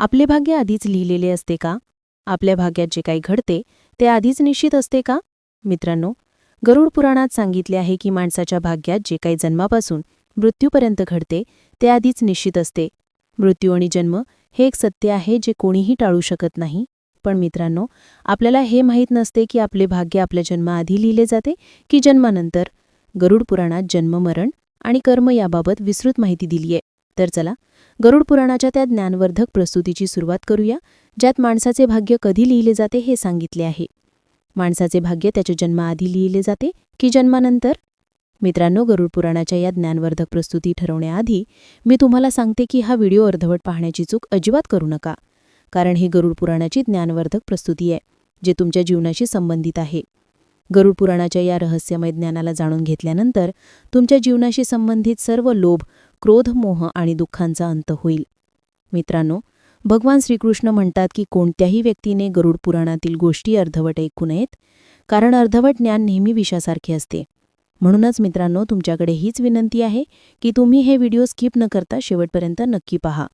आपले भाग्य आधीच लिहिलेले असते का? आपल्या भाग्यात जे काही घडते ते आधीच निश्चित असते का? मित्रांनो गरुड पुराणात सांगितले आहे की माणसाच्या भाग्यात जे काही जन्मापासून मृत्यूपर्यंत घडते ते आधीच निश्चित असते. मृत्यू आणि जन्म हे एक सत्य आहे जे कोणीही टाळू शकत नाही. पण मित्रांनो आपल्याला हे माहीत नसते की आपले भाग्य आपल्या जन्माआधी लिहिले जाते की जन्मानंतर. गरुड पुराणात जन्म मरण आणि कर्म याबाबत विस्तृत माहिती दिली आहे तर चला गरुड पुराणाच्या त्या ज्ञानवर्धक प्रस्तुतीची सुरुवात करूया ज्यात माणसाचे भाग्य कधी लिहिले जाते हे सांगितले आहे. माणसाचे भाग्य त्याच्या जन्माआधी लिहिले जाते की जन्मानंतर? मित्रांनो गरुड पुराणाच्या या ज्ञानवर्धक प्रस्तुती ठरवण्याआधी मी तुम्हाला सांगते की हा व्हिडिओ अर्धवट पाहण्याची चूक अजिबात करू नका कारण ही गरुड पुराणाची ज्ञानवर्धक प्रस्तुती आहे जे तुमच्या जीवनाशी संबंधित आहे. गरुड पुराणाच्या या रहस्यमय ज्ञानाला जाणून घेतल्यानंतर तुमच्या जीवनाशी संबंधित सर्व लोभ क्रोध मोह आणि दुःखांचा अंत होईल. मित्रांनो भगवान श्रीकृष्ण म्हणतात की कोणत्याही व्यक्तीने गरुड पुराणातील गोष्टी अर्धवट ऐकू नयेत कारण अर्धवट ज्ञान नेहमी विषासारखे असते. म्हणूनच मित्रांनो तुमच्याकडे हीच विनंती आहे की तुम्ही हे व्हिडिओ स्किप न करता शेवटपर्यंत नक्की पहा.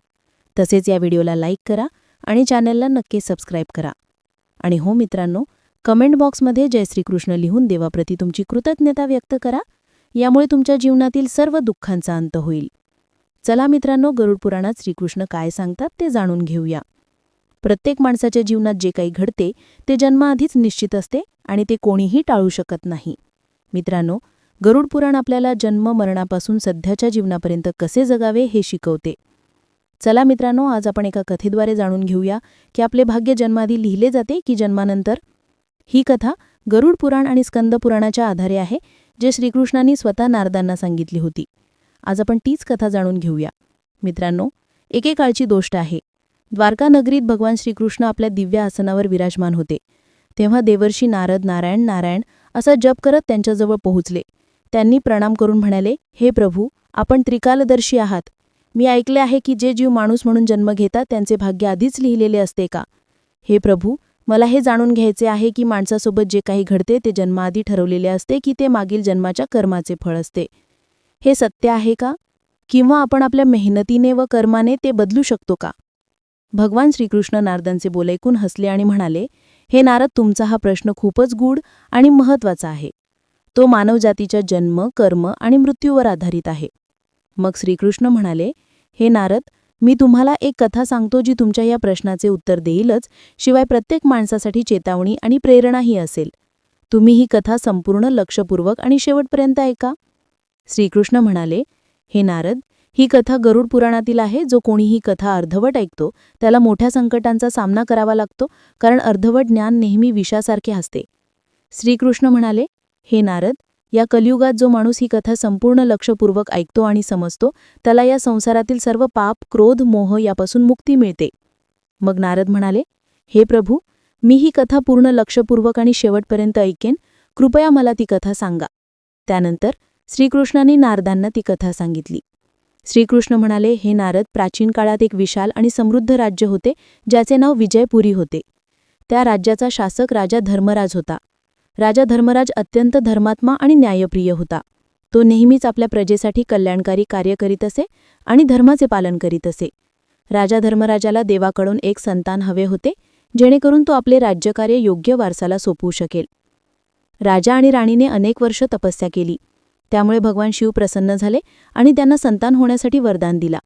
तसेच या व्हिडिओला लाईक करा आणि चॅनलला नक्की सबस्क्राईब करा. आणि हो मित्रांनो कमेंट बॉक्समध्ये जय श्रीकृष्ण लिहून देवाप्रती तुमची कृतज्ञता व्यक्त करा. यामुळे तुमच्या जीवनातील सर्व दुःखांचा अंत होईल. चला मित्रांनो गरुड पुराणात श्रीकृष्ण काय सांगतात ते जाणून घेऊया. प्रत्येक माणसाच्या जीवनात जे काही घडते ते जन्माआधीच निश्चित असते आणि ते कोणीही टाळू शकत नाही. मित्रांनो गरुड पुराण आपल्याला जन्म मरणापासून सध्याच्या जीवनापर्यंत कसे जगावे हे शिकवते. चला मित्रांनो आज आपण एका कथेद्वारे जाणून घेऊया की आपले भाग्य जन्माआधी लिहिले जाते की जन्मानंतर? ही कथा गरुड पुराण आणि स्कंद पुराणाच्या आधारे आहे. जे श्रीकृष्णांनी स्वतः नारदांना सांगितली होती. आज आपण तीच कथा जाणून घेऊया. मित्रांनो एकेकाळची गोष्ट आहे. द्वारका नगरीत भगवान श्रीकृष्ण आपल्या दिव्य आसनावर विराजमान होते. तेव्हा देवर्षी नारद नारायण नारायण असा जप करत त्यांच्याजवळ पोहोचले. त्यांनी प्रणाम करून म्हणाले हे प्रभू आपण त्रिकालदर्शी आहात. मी ऐकले आहे की जे जीव माणूस म्हणून जन्म घेतात त्यांचे भाग्य आधीच लिहिलेले असते का? हे प्रभू मला हे जाणून घ्यायचे आहे की माणसासोबत जे काही घडते ते जन्माआधी ठरवलेले असते की ते मागील जन्माच्या कर्माचे फळ असते. हे सत्य आहे का? किंवा आपण आपल्या मेहनतीने व कर्माने ते बदलू शकतो का? भगवान श्रीकृष्ण नारदांचे बोल ऐकून हसले आणि म्हणाले हे नारद तुमचा हा प्रश्न खूपच गूढ आणि महत्त्वाचा आहे. तो मानवजातीच्या जन्म कर्म आणि मृत्यूवर आधारित आहे. मग श्रीकृष्ण म्हणाले हे नारद मी तुम्हाला एक कथा सांगतो जी तुमच्या या प्रश्नाचे उत्तर देईलच. शिवाय प्रत्येक माणसासाठी चेतावणी आणि प्रेरणाही असेल. तुम्ही ही कथा संपूर्ण लक्षपूर्वक आणि शेवटपर्यंत ऐका. श्रीकृष्ण म्हणाले हे नारद ही कथा गरुड पुराणातील आहे. जो कोणी ही कथा अर्धवट ऐकतो त्याला मोठ्या संकटांचा सामना करावा लागतो कारण अर्धवट ज्ञान नेहमी विषासारखे असते श्रीकृष्ण म्हणाले हे नारद या कलियुगात जो माणूस ही कथा संपूर्ण लक्षपूर्वक ऐकतो आणि समजतो त्याला या संसारातील सर्व पाप क्रोध मोह यापासून मुक्ती मिळते. मग नारद म्हणाले हे प्रभू मी ही कथा पूर्ण लक्षपूर्वक आणि शेवटपर्यंत ऐकेन. कृपया मला ती कथा सांगा. त्यानंतर श्रीकृष्णांनी नारदांना ती कथा सांगितली. श्रीकृष्ण म्हणाले हे नारद प्राचीन काळात एक विशाल आणि समृद्ध राज्य होते ज्याचे नाव विजयपुरी होते. त्या राज्याचा शासक राजा धर्मराज होता. राजा धर्मराज अत्यंत धर्मात्मा आणि न्यायप्रिय होता. तो नेहमीच आपल्या प्रजेसाठी कल्याणकारी कार्य करीत असे आणि धर्माचे पालन करीत असे. राजा धर्मराजाला देवाकडून एक संतान हवे होते जेणेकरून तो आपले राज्यकार्य योग्य वारसाला सोपवू शकेल. राजा आणि राणीने अनेक वर्ष तपस्या केली. त्यामुळे भगवान शिव प्रसन्न झाले आणि त्यांना संतान होण्यासाठी वरदान दिला.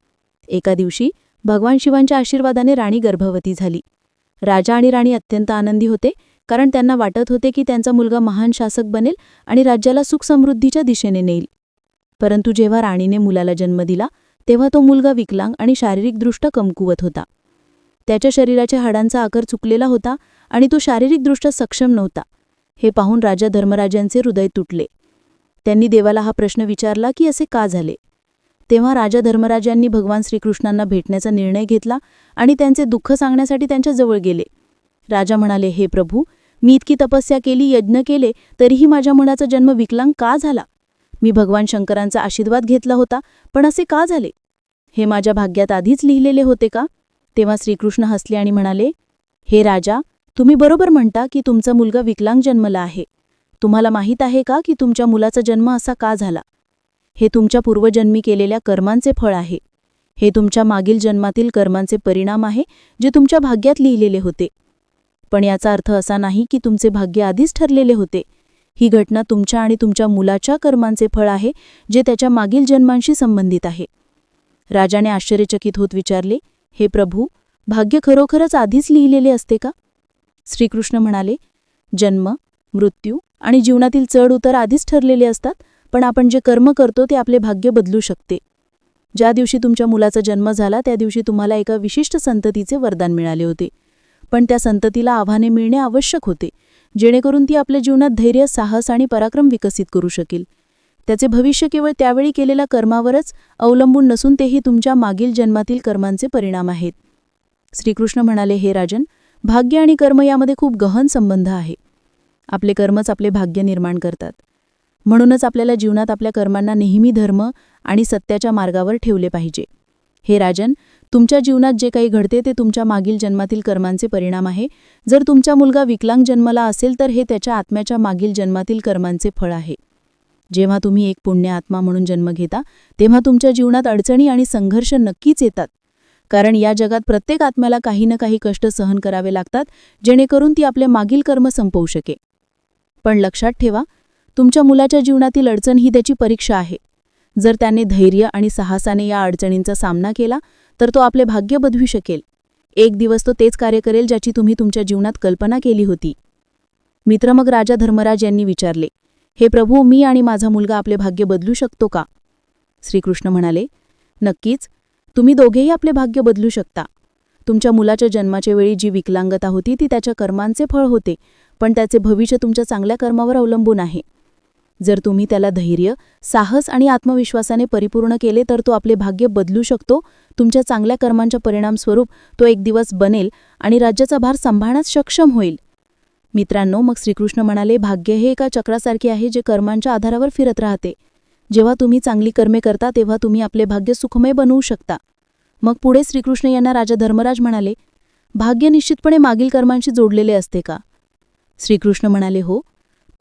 एका दिवशी भगवान शिवांच्या आशीर्वादाने राणी गर्भवती झाली. राजा आणि राणी अत्यंत आनंदी होते कारण त्यांना वाटत होते की त्यांचा मुलगा महान शासक बनेल आणि राज्याला सुखसमृद्धीच्या दिशेने नेईल. परंतु जेव्हा राणीने मुलाला जन्म दिला तेव्हा तो मुलगा विकलांग आणि शारीरिकदृष्ट्या कमकुवत होता. त्याच्या शरीराच्या हाडांचा आकार चुकलेला होता आणि तो शारीरिकदृष्ट्या सक्षम नव्हता. हे पाहून राजा धर्मराजांचे हृदय तुटले. त्यांनी देवाला हा प्रश्न विचारला की असे का झाले? तेव्हा राजा धर्मराजांनी भगवान श्रीकृष्णांना भेटण्याचा निर्णय घेतला आणि त्यांचे दुःख सांगण्यासाठी त्यांच्याजवळ गेले. राजा म्हणाले हे प्रभू मी इतकी तपस्या केली यज्ञ केले तरीही माझ्या मुलाचा जन्म विकलांग का झाला? मी भगवान शंकरांचा आशीर्वाद घेतला होता पण असे का झाले? हे माझ्या भाग्यात आधीच लिहिलेले होते का? तेव्हा श्रीकृष्ण हसले आणि म्हणाले हे राजा तुम्ही बरोबर म्हणता की तुमचा मुलगा विकलांग जन्मला आहे. तुम्हाला माहीत आहे का की तुमच्या मुलाचा जन्म असा का झाला? हे तुमच्या पूर्वजन्मी केलेल्या कर्मांचे फळ आहे. हे तुमच्या मागील जन्मातील कर्मांचे परिणाम आहे जे तुमच्या भाग्यात लिहिलेले होते. पण याचा अर्थ असा नाही की तुमचे भाग्य आधीच ठरलेले होते. ही घटना तुमच्या आणि तुमच्या मुलाच्या कर्मांचे फळ आहे जे त्याच्या मागील जन्मांशी संबंधित आहे. राजाने आश्चर्यचकित होत विचारले हे प्रभू भाग्य खरोखरच आधीच लिहिलेले असते का? श्रीकृष्ण म्हणाले जन्म मृत्यू आणि जीवनातील चढ उतर आधीच ठरलेले असतात पण आपण जे कर्म करतो ते आपले भाग्य बदलू शकते. ज्या दिवशी तुमच्या मुलाचा जन्म झाला त्या दिवशी तुम्हाला एका विशिष्ट संततीचे वरदान मिळाले होते. पण त्या संततीला आव्हाने मिळणे आवश्यक होते जेणेकरून ती आपल्या जीवनात धैर्य साहस आणि पराक्रम विकसित करू शकेल. त्याचे भविष्य केवळ त्यावेळी केलेल्या कर्मावरच अवलंबून नसून तेही तुमच्या मागील जन्मातील कर्मांचे परिणाम आहेत. श्रीकृष्ण म्हणाले हे राजन भाग्य आणि कर्म यामध्ये खूप गहन संबंध आहे. आपले कर्मच आपले भाग्य निर्माण करतात. म्हणूनच आपल्याला जीवनात आपल्या कर्मांना नेहमी धर्म आणि सत्याच्या मार्गावर ठेवले पाहिजे. हे राजन तुमच्या जीवनात जे काही घडते ते तुमच्या मागील जन्मातील कर्मांचे परिणाम आहे. जर तुमचा मुलगा विकलांग जन्माला असेल तर हे त्याच्या आत्म्याच्या मागील जन्मातील कर्मांचे फळ आहे. जेव्हा तुम्ही एक पुण्य आत्मा म्हणून जन्म घेता तेव्हा तुमच्या जीवनात अडचणी आणि संघर्ष नक्कीच येतात. कारण या जगात प्रत्येक आत्म्याला काही ना काही कष्ट सहन करावे लागतात जेणेकरून ती आपले मागील कर्म संपवू शके पण लक्षात ठेवा तुमच्या मुलाच्या जीवनातील अडचण ही त्याची परीक्षा आहे. जर त्याने धैर्य आणि साहसाने या अडचणींचा सामना केला तर तो आपले भाग्य बदलू शकेल. एक दिवस तो तेच कार्य करेल ज्याची तुम्ही तुमच्या जीवनात कल्पना केली होती. मित्र मग राजा धर्मराज यांनी विचारले हे प्रभू मी आणि माझा मुलगा आपले भाग्य बदलू शकतो का? श्रीकृष्ण म्हणाले नक्कीच. तुम्ही दोघेही आपले भाग्य बदलू शकता. तुमच्या मुलाच्या जन्माच्या वेळी जी विकलांगता होती ती त्याच्या कर्मांचे फळ होते पण त्याचे भविष्य तुमच्या चांगल्या कर्मावर अवलंबून आहे. जर तुम्ही त्याला धैर्य साहस आणि आत्मविश्वासाने परिपूर्ण केले तर तो आपले भाग्य बदलू शकतो. तुमच्या चांगल्या कर्मांच्या परिणामस्वरूप तो एक दिवस बनेल आणि राज्याचा भार सांभाळण्यास सक्षम होईल. मित्रांनो मग श्रीकृष्ण म्हणाले भाग्य हे एका चक्रासारखे आहे जे कर्मांच्या आधारावर फिरत राहते. जेव्हा तुम्ही चांगली कर्मे करता तेव्हा तुम्ही आपले भाग्य सुखमय बनवू शकता. मग पुढे श्रीकृष्ण यांना राजा धर्मराज म्हणाले भाग्य निश्चितपणे मागील कर्मांशी जोडलेले असते का? श्रीकृष्ण म्हणाले हो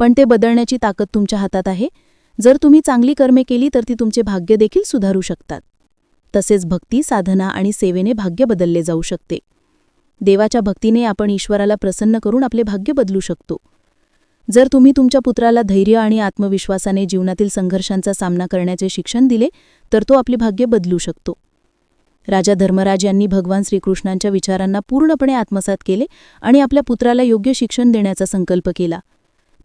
पण ते बदलण्याची ताकद तुमच्या हातात आहे. जर तुम्ही चांगली कर्मे केली तर ती तुमचे भाग्य देखील सुधारू शकतात. तसेच भक्ती साधना आणि सेवेने भाग्य बदलले जाऊ शकते. देवाच्या भक्तीने आपण ईश्वराला प्रसन्न करून आपले भाग्य बदलू शकतो. जर तुम्ही तुमच्या पुत्राला धैर्य आणि आत्मविश्वासाने जीवनातील संघर्षांचा सामना करण्याचे शिक्षण दिले तर तो आपले भाग्य बदलू शकतो. राजा धर्मराज यांनी भगवान श्रीकृष्णांच्या विचारांना पूर्णपणे आत्मसात केले आणि आपल्या पुत्राला योग्य शिक्षण देण्याचा संकल्प केला.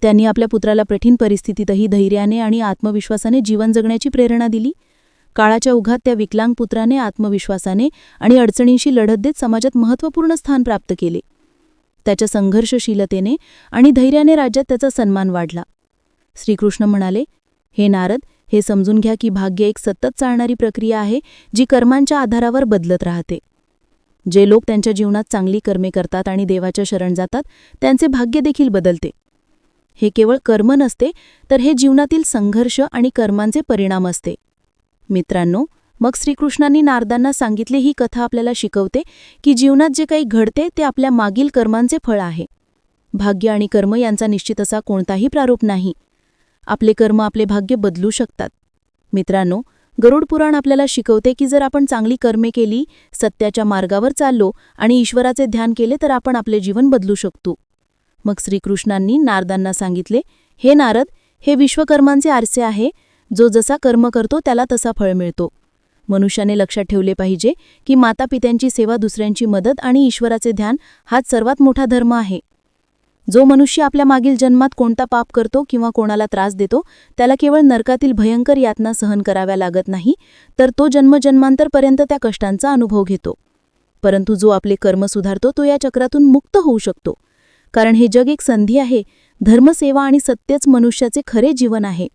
त्यांनी आपल्या पुत्राला कठीण परिस्थितीतही धैर्याने आणि आत्मविश्वासाने जीवन जगण्याची प्रेरणा दिली. काळाच्या उघात त्या विकलांग पुत्राने आत्मविश्वासाने आणि अडचणींशी लढत देत समाजात महत्त्वपूर्ण स्थान प्राप्त केले. त्याच्या संघर्षशीलतेने आणि धैर्याने राज्यात त्याचा सन्मान वाढला. श्रीकृष्ण म्हणाले हे नारद हे समजून घ्या की भाग्य एक सतत चालणारी प्रक्रिया आहे जी कर्मांच्या आधारावर बदलत राहते. जे लोक त्यांच्या जीवनात चांगली कर्मे करतात आणि देवाच्या शरण जातात त्यांचे भाग्य देखील बदलते. हे केवळ कर्म नसते तर हे जीवनातील संघर्ष आणि कर्मांचे परिणाम असते. मित्रांनो मग श्रीकृष्णांनी नारदांना सांगितले ही कथा आपल्याला शिकवते की जीवनात जे काही घडते ते आपल्या मागील कर्मांचे फळ आहे. भाग्य आणि कर्म यांचा निश्चित असा कोणताही प्रारूप नाही. आपले कर्म आपले भाग्य बदलू शकतात. मित्रांनो गरुड पुराण आपल्याला शिकवते की जर आपण चांगली कर्मे केली सत्याच्या मार्गावर चाललो आणि ईश्वराचे ध्यान केले तर आपण आपले जीवन बदलू शकतो. मग श्रीकृष्णांनी नारदांना सांगितले हे नारद हे विश्वकर्मांचे आरसे आहे. जो जसा कर्म करतो त्याला तसा फळ मिळतो. मनुष्याने लक्षात ठेवले पाहिजे की मातापित्यांची सेवा दुसऱ्यांची मदत आणि ईश्वराचे ध्यान हाच सर्वात मोठा धर्म आहे. जो मनुष्य आपल्या मागील जन्मात कोणता पाप करतो किंवा कोणाला त्रास देतो त्याला केवळ नरकातील भयंकर यातना सहन कराव्या लागत नाही तर तो जन्मजन्मांतरपर्यंत त्या कष्टांचा अनुभव घेतो. परंतु जो आपले कर्म सुधारतो तो या चक्रातून मुक्त होऊ शकतो. कारण हे जग एक संधी आहे. धर्मसेवा आणि सत्यच मनुष्याचे खरे जीवन आहे.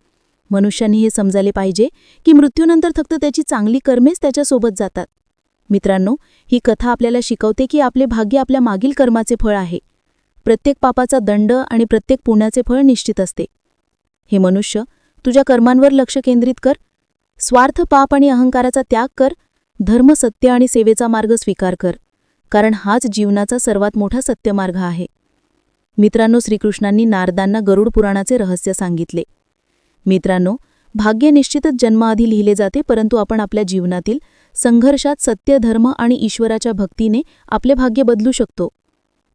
मनुष्यांनी हे समजायले पाहिजे की मृत्यूनंतर फक्त त्याची चांगली कर्मेच त्याच्यासोबत जातात. मित्रांनो ही कथा आपल्याला शिकवते की आपले भाग्य आपल्या मागील कर्माचे फळ आहे. प्रत्येक पापाचा दंड आणि प्रत्येक पुण्याचे फळ निश्चित असते. हे मनुष्य तुझ्या कर्मांवर लक्ष केंद्रित कर. स्वार्थ पाप आणि अहंकाराचा त्याग कर. धर्म सत्य आणि सेवेचा मार्ग स्वीकार कर. कारण हाच जीवनाचा सर्वात मोठा सत्यमार्ग आहे. मित्रांनो श्रीकृष्णांनी नारदांना गरुड पुराणाचे रहस्य सांगितले. मित्रांनो भाग्य निश्चितच जन्माआधी लिहिले जाते परंतु आपण आपल्या जीवनातील संघर्षात सत्य धर्म आणि ईश्वराच्या भक्तीने आपले भाग्य बदलू शकतो.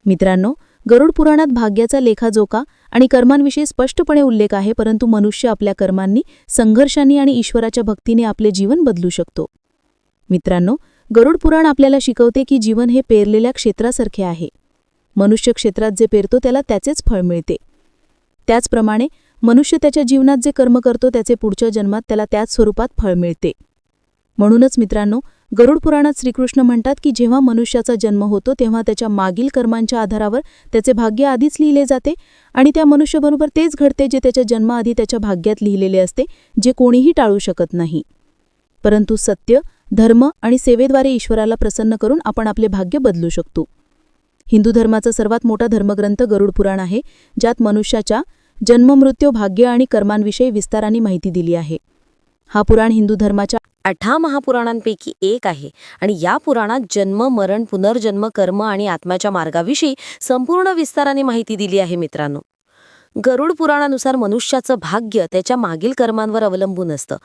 मित्रांनो गरुड पुराणात भाग्याचा लेखाजोखा आणि कर्मांविषयी स्पष्टपणे उल्लेख आहे परंतु मनुष्य आपल्या कर्मांनी संघर्षांनी आणि ईश्वराच्या भक्तीने आपले जीवन बदलू शकतो. मित्रांनो गरुड पुराण आपल्याला शिकवते की जीवन हे पेरलेल्या क्षेत्रासारखे आहे. मनुष्य क्षेत्रात जे पेरतो त्याला त्याचेच फळ मिळते. त्याचप्रमाणे मनुष्य त्याच्या जीवनात जे कर्म करतो त्याचे पुढच्या जन्मात त्याला त्याच स्वरूपात फळ मिळते. म्हणूनच मित्रांनो गरुड पुराणात श्रीकृष्ण म्हणतात की जेव्हा मनुष्याचा जन्म होतो तेव्हा त्याच्या मागील कर्मांच्या आधारावर त्याचे भाग्य आधीच लिहिले जाते आणि त्या मनुष्याबरोबर तेच घडते जे त्याच्या जन्माआधी त्याच्या भाग्यात लिहिलेले असते जे कोणीही टाळू शकत नाही. परंतु सत्य धर्म आणि सेवेद्वारे ईश्वराला प्रसन्न करून आपण आपले भाग्य बदलू शकतो. हिंदू धर्माचा सर्वात मोठा धर्मग्रंथ गरुड पुराण आहे ज्यात मनुष्याच्या जन्म मृत्यू भाग्य आणि कर्मांविषयी विस्ताराने माहिती दिली आहे. हा पुराण हिंदू धर्माच्या अठरा महापुराणांपैकी एक आहे आणि या पुराणात जन्म मरण पुनर्जन्म कर्म आणि आत्म्याच्या मार्गाविषयी संपूर्ण विस्ताराने माहिती दिली आहे मित्रांनो. गरुड पुराणानुसार मनुष्याचं भाग्य त्याच्या मागील कर्मांवर अवलंबून असतं.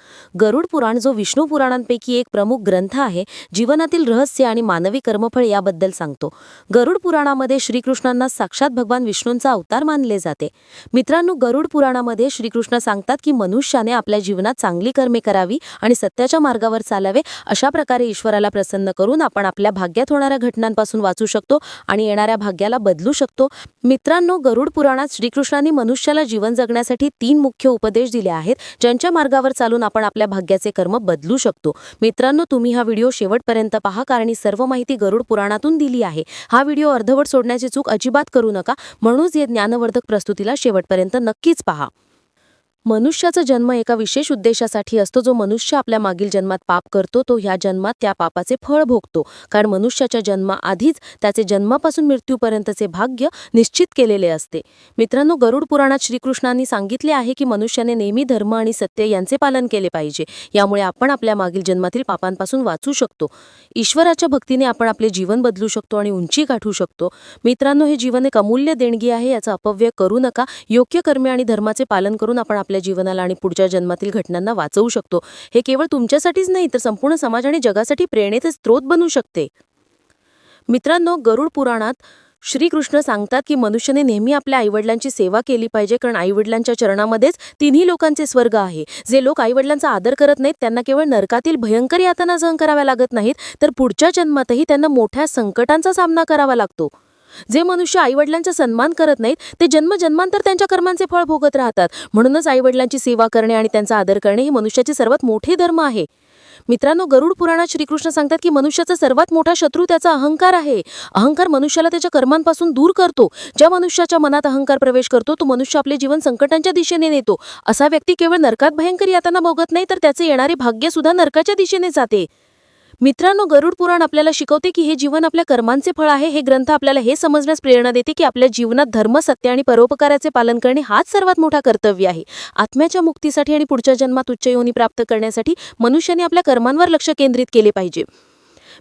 गरुड पुराण जो विष्णू पुराणांपैकी एक प्रमुख ग्रंथ आहे जीवनातील रहस्य आणि मानवी कर्मफळ याबद्दल सांगतो. गरुड पुराणामध्ये श्रीकृष्णांना साक्षात भगवान विष्णूंचा अवतार मानले जाते. मित्रांनो गरुड पुराणामध्ये श्रीकृष्ण सांगतात की मनुष्याने आपल्या जीवनात चांगली कर्मे करावी आणि सत्याच्या मार्गावर चालावे अशा प्रकारे ईश्वराला प्रसन्न करून आपण आपल्या भाग्यात होणाऱ्या घटनांपासून वाचू शकतो आणि येणाऱ्या भाग्याला बदलू शकतो. मित्रांनो गरुड पुराणात श्रीकृष्णांनी मनुष्याला जीवन जगण्यासाठी तीन मुख्य उपदेश दिले आहेत ज्यांच्या मार्गावर चालून आपण आपल्या भाग्याचे कर्म बदलू शकतो. मित्रांनो तुम्ही हा व्हिडिओ शेवटपर्यंत पहा कारण ही सर्व माहिती गरुड पुराणातून दिली आहे. हा व्हिडिओ अर्धवट सोडण्याची चूक अजिबात करू नका म्हणूनच या ज्ञानवर्धक प्रस्तुतीला शेवटपर्यंत नक्कीच पहा. मनुष्याचा जन्म एका विशेष उद्देशासाठी असतो जो मनुष्य आपल्या मागील जन्मात पाप करतो तो ह्या जन्मात त्या पापाचे फळ भोगतो. कारण मनुष्याच्या जन्माआधीच त्याचे जन्मापासून मृत्यूपर्यंतचे भाग्य निश्चित केलेले असते. मित्रांनो गरुड पुराणात श्रीकृष्णांनी सांगितले आहे की मनुष्याने नेहमी धर्म आणि सत्य यांचे पालन केले पाहिजे. यामुळे आपण आपल्या मागील जन्मातील पापांपासून वाचू शकतो. ईश्वराच्या भक्तीने आपण आपले जीवन बदलू शकतो आणि उंची गाठू शकतो. मित्रांनो हे जीवन एक अमूल्य देणगी आहे याचा अपव्यय करू नका. योग्य कर्मे आणि धर्माचे पालन करून आपण आपल्या जीवनाला आणि पुढच्या जन्मातील घटनांना वाचवू शकतो. हे केवळ तुमच्यासाठीच नाही तर संपूर्ण समाज आणि जगासाठी प्रेरणेचे स्रोत बनू शकते. मित्रांनो गरुड पुराणात श्रीकृष्ण सांगतात की मनुष्याने नेहमी आपल्या आईवडिलांची सेवा केली पाहिजे कारण आईवडिलांच्या चरणामध्येच तिन्ही लोकांचे स्वर्ग आहे. जे लोक आईवडिलांचा आदर करत नाहीत त्यांना केवळ नरकातील भयंकर यातना सहन कराव्या लागत नाहीत तर पुढच्या जन्मातही त्यांना मोठ्या संकटांचा सामना करावा लागतो. जे मनुष्य आईवडिलांचा सन्मान करत नाहीत ते जन्मजन्मांतर त्यांच्या कर्मांचे फळ भोगत राहतात. म्हणूनच आईवडिलांची सेवा करणे आणि त्यांचा आदर करणे हे मनुष्याचे सर्वात मोठे धर्म आहे. मित्रांनो गरुड पुराणात श्रीकृष्ण सांगतात की मनुष्याचा सर्वात मोठा शत्रू त्याचा अहंकार आहे. अहंकार मनुष्याला त्याच्या कर्मांपासून दूर करतो. ज्या मनुष्याच्या मनात अहंकार प्रवेश करतो तो मनुष्य आपले जीवन संकटांच्या दिशेने नेतो. असा व्यक्ती केवळ नरकात भयंकर यातना भोगत नाही तर त्याचे येणारे भाग्य सुद्धा नरकाच्या दिशेने जाते. मित्रांनो गरुड पुराण आपल्याला शिकवते की हे जीवन आपल्या कर्मांचे फळ आहे. हे ग्रंथ आपल्याला हे समजण्यास प्रेरणा देते की आपल्या जीवनात धर्म सत्य आणि परोपकाराचे पालन करणे हाच सर्वात मोठा कर्तव्य आहे. आत्म्याच्या मुक्तीसाठी आणि पुढच्या जन्मात उच्च योनी प्राप्त करण्यासाठी मनुष्याने आपल्या कर्मांवर लक्ष केंद्रित केले पाहिजे.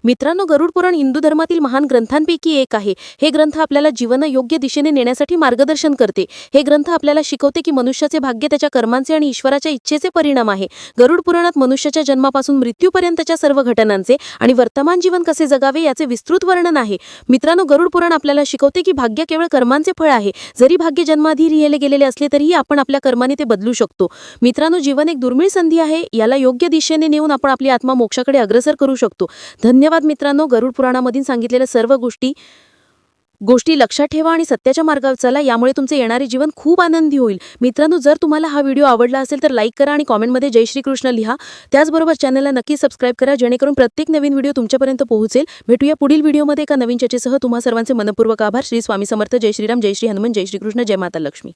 मित्रांनो गरुड पुराण हिंदू धर्मातील महान ग्रंथांपैकी एक आहे. हे ग्रंथ आपल्याला जीवन योग्य दिशेने नेण्यासाठी मार्गदर्शन करते. हे ग्रंथ आपल्याला शिकवते की मनुष्याचे भाग्य त्याच्या कर्मांचे आणि ईश्वराच्या इच्छेचे परिणाम आहे. गरुड पुराणात मनुष्याच्या जन्मापासून मृत्यूपर्यंतच्या सर्व घटनांचे आणि वर्तमान जीवन कसे जगावे याचे विस्तृत वर्णन आहे. मित्रांनो गरुड पुराण आपल्याला शिकवते की भाग्य केवळ कर्मांचे फळ आहे. जरी भाग्य जन्माधी लिहिले गेलेले असले तरीही आपण आपल्या कर्माने ते बदलू शकतो. मित्रांनो जीवन एक दुर्मिळ संधी आहे. याला योग्य दिशेने नेऊन आपण आपली आत्मा मोक्षाकडे अग्रसर करू शकतो. धन्यवाद मित्रांनो. गरुड पुराणामधील सांगितलेल्या सर्व गोष्टी गोष्टी लक्षात ठेवा आणि सत्याच्या मार्गावर चला. यामुळे तुमचे येणारे जीवन खूप आनंदी होईल. मित्रांनो जर तुम्हाला हा व्हिडिओ आवडला असेल तर लाईक करा आणि कॉमेंटमध्ये जय श्रीकृष्ण लिहा. त्याचबरोबर चॅनलला नक्की सबस्क्राईब करा जेणेकरून प्रत्येक नवीन व्हिडिओ तुमच्यापर्यंत पोहोचेल. भेटूया पुढील व्हिडिओमध्ये एका नवीन चर्चेसह. तुम्हा सर्वांचे मनपूर्वक आभार. श्री स्वामी समर्थ. जय श्रीराम. जय श्री हनुमान. जय श्रीकृष्ण जय माता लक्ष्मी.